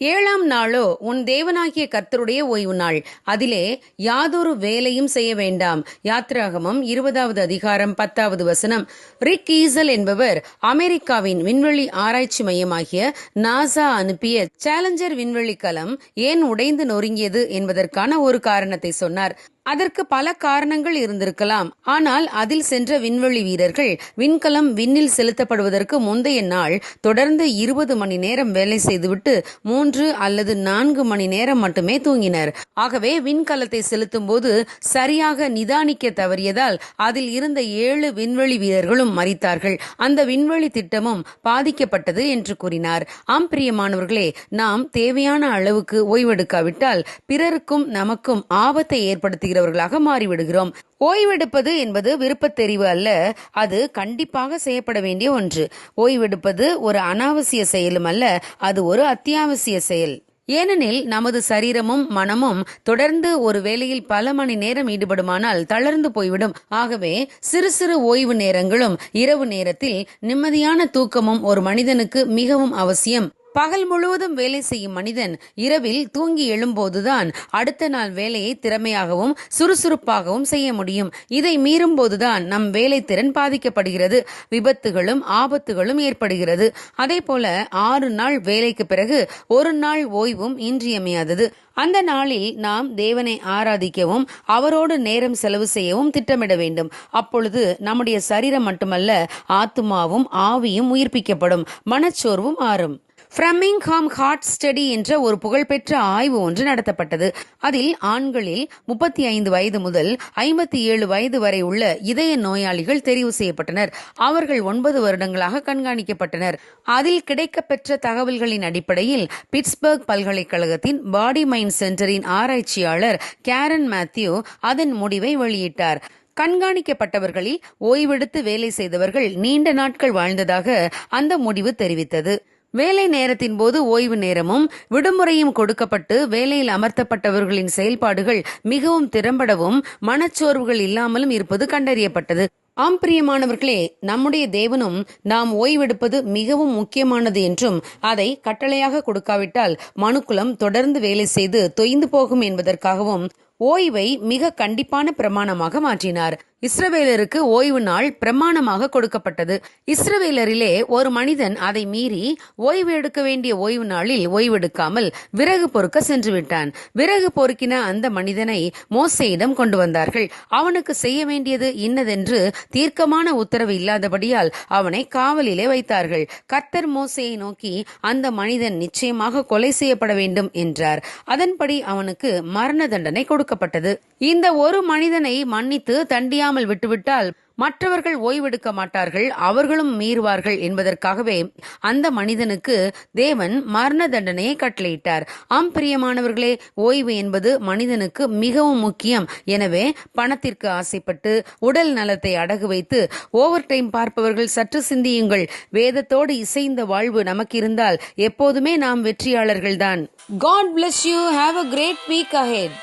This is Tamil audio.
ஏழாம் நாளோ உன் தேவனாகிய கர்த்தருடைய ஓய்வு நாள். அதிலே யாதொரு வேலையும் செய்ய வேண்டாம். யாத்ராகமம் இருபதாவது அதிகாரம் பத்தாவது வசனம். ரிக் ஈசல் என்பவர் அமெரிக்காவின் விண்வெளி ஆராய்ச்சி மையமாகிய நாசா அனுப்பிய சேலஞ்சர் விண்வெளி கலம் ஏன் உடைந்து நொறுங்கியது என்பதற்கான ஒரு காரணத்தை சொன்னார். அதற்கு பல காரணங்கள் இருந்திருக்கலாம். ஆனால் அதில் சென்ற விண்வெளி வீரர்கள் விண்கலம் விண்ணில் செலுத்தப்படுவதற்கு முந்தைய நாள் தொடர்ந்து இருபது மணி நேரம் வேலை செய்துவிட்டு மூன்று அல்லது நான்கு மணி நேரம் மட்டுமே தூங்கினர். ஆகவே விண்கலத்தை செலுத்தும் போது சரியாக நிதானிக்க தவறியதால் அதில் இருந்த ஏழு விண்வெளி வீரர்களும் மறித்தார்கள் அந்த விண்வெளி திட்டமும் பாதிக்கப்பட்டது என்று கூறினார். ஆம் பிரியமானவர்களே நாம் தேவையான அளவுக்கு ஓய்வெடுக்காவிட்டால் பிறருக்கும் நமக்கும் ஆபத்தை செய்தவர்களாக மாறிவிடுகிறோம். ஓய்வெடுப்பது என்பது விருப்பத் தெரிவு அல்ல. அது கண்டிப்பாக செய்யப்பட வேண்டிய ஒன்று. ஓய்வெடுப்பது ஒரு அனாவசிய செயலும் அல்ல. அது ஒரு அத்தியாவசிய செயல். ஏனெனில் நமது சரீரமும் மனமும் தொடர்ந்து ஒரு வேளையில் பல மணி நேரம் ஈடுபடுமானால் தளர்ந்து போய்விடும். ஆகவே சிறு சிறு ஓய்வு நேரங்களும் இரவு நேரத்தில் நிம்மதியான தூக்கமும் ஒரு மனிதனுக்கு மிகவும் அவசியம். பகல் முழுவதும் வேலை செய்யும் மனிதன் இரவில் தூங்கி எழும்போதுதான் அடுத்த நாள் வேலையை திறமையாகவும் சுறுசுறுப்பாகவும் செய்ய முடியும். இதை மீறும் போதுதான் நம் வேலை திறன் பாதிக்கப்படுகிறது விபத்துகளும் ஆபத்துகளும் ஏற்படுகிறது. அதே போல ஆறு நாள் வேலைக்கு பிறகு ஒரு நாள் ஓய்வும் இன்றியமையாதது. அந்த நாளில் நாம் தேவனை ஆராதிக்கவும் அவரோடு நேரம் செலவு செய்யவும் திட்டமிட வேண்டும். அப்பொழுது நம்முடைய சரீரம் மட்டுமல்ல ஆத்துமாவும் ஆவியும் உயிர்ப்பிக்கப்படும். மனச்சோர்வும் ஆறும். ஃப்ரமிங்ஹாம் ஹார்ட் ஸ்டடி என்ற ஒரு புகழ்பெற்ற ஆய்வு ஒன்று நடத்தப்பட்டது. அதில் ஆண்களில் முப்பத்தி ஐந்து வயது முதல் ஐம்பத்தி ஏழு வயது வரை உள்ள இதய நோயாளிகள் தெரிவு செய்யப்பட்டனர். அவர்கள் ஒன்பது வருடங்களாக கண்காணிக்கப்பட்டனர். அதில் கிடைக்கப்பெற்ற தகவல்களின் அடிப்படையில் பிட்ஸ்பர்க் பல்கலைக்கழகத்தின் பாடி மைண்ட் சென்டரின் ஆராய்ச்சியாளர் கேரன் மேத்யூ அதன் முடிவை வெளியிட்டார். கண்காணிக்கப்பட்டவர்களில் ஓய்வெடுத்து வேலை செய்தவர்கள் நீண்ட நாட்கள் வாழ்ந்ததாக அந்த முடிவு தெரிவித்தது. வேலை நேரத்தின் போது ஓய்வு நேரமும் விடுமுறையும் கொடுக்கப்பட்டு வேலையில் அமர்த்தப்பட்டவர்களின் செயல்பாடுகள் மிகவும் திறம்படவும் மனச்சோர்வுகள் இல்லாமலும் இருப்பது கண்டறியப்பட்டது. ஆம் பிரியமானவர்களே நம்முடைய தேவனும் நாம் ஓய்வெடுப்பது மிகவும் முக்கியமானது என்றும் அதை கட்டளையாக கொடுக்காவிட்டால் மனுக்குலம் தொடர்ந்து வேலை செய்து தொய்ந்து போகும் என்பதற்காகவும் ஓய்வை மிக கண்டிப்பான பிரமாணமாக மாற்றினார். இஸ்ரவேலருக்கு ஓய்வு நாள் பிரமாணமாக கொடுக்கப்பட்டது. இஸ்ரவேலரிலே ஒரு மனிதன் அதை மீறி ஓய்வு எடுக்க வேண்டிய ஓய்வு நாளில் ஓய்வெடுக்காமல் விறகு பொறுக்க சென்று விட்டான். விறகு பொறுக்கின அந்த மனிதனை மோசையிடம் கொண்டு வந்தார்கள். அவனுக்கு செய்ய வேண்டியது இன்னதென்று தீர்க்கமான உத்தரவு இல்லாதபடியால் அவனை காவலிலே வைத்தார்கள். கர்த்தர் மோசையை நோக்கி அந்த மனிதன் நிச்சயமாக கொலை செய்யப்பட வேண்டும் என்றார். அதன்படி அவனுக்கு மரண தண்டனை கொடுக்கப்பட்டது. இந்த ஒரு மனிதனை மன்னித்து தண்டியாமல் விட்டுவிட்டால் மற்றவர்கள் ஓய்வெடுக்க மாட்டார்கள் அவர்களும் மீறுவார்கள் என்பதற்காகவே அந்த மனிதனுக்கு தேவன் மரண தண்டனையை கட்டளையிட்டார். ஆம் பிரியமானவர்களே ஓய்வு என்பது மனிதனுக்கு மிகவும் முக்கியம். எனவே பணத்திற்கு ஆசைப்பட்டு உடல் நலத்தை அடகு வைத்து ஓவர் டைம் பார்ப்பவர்கள் சற்று சிந்தியுங்கள். வேதத்தோடு இசைந்த வாழ்வு நமக்கு இருந்தால் எப்போதுமே நாம் வெற்றியாளர்கள்தான். God bless you have a great week ahead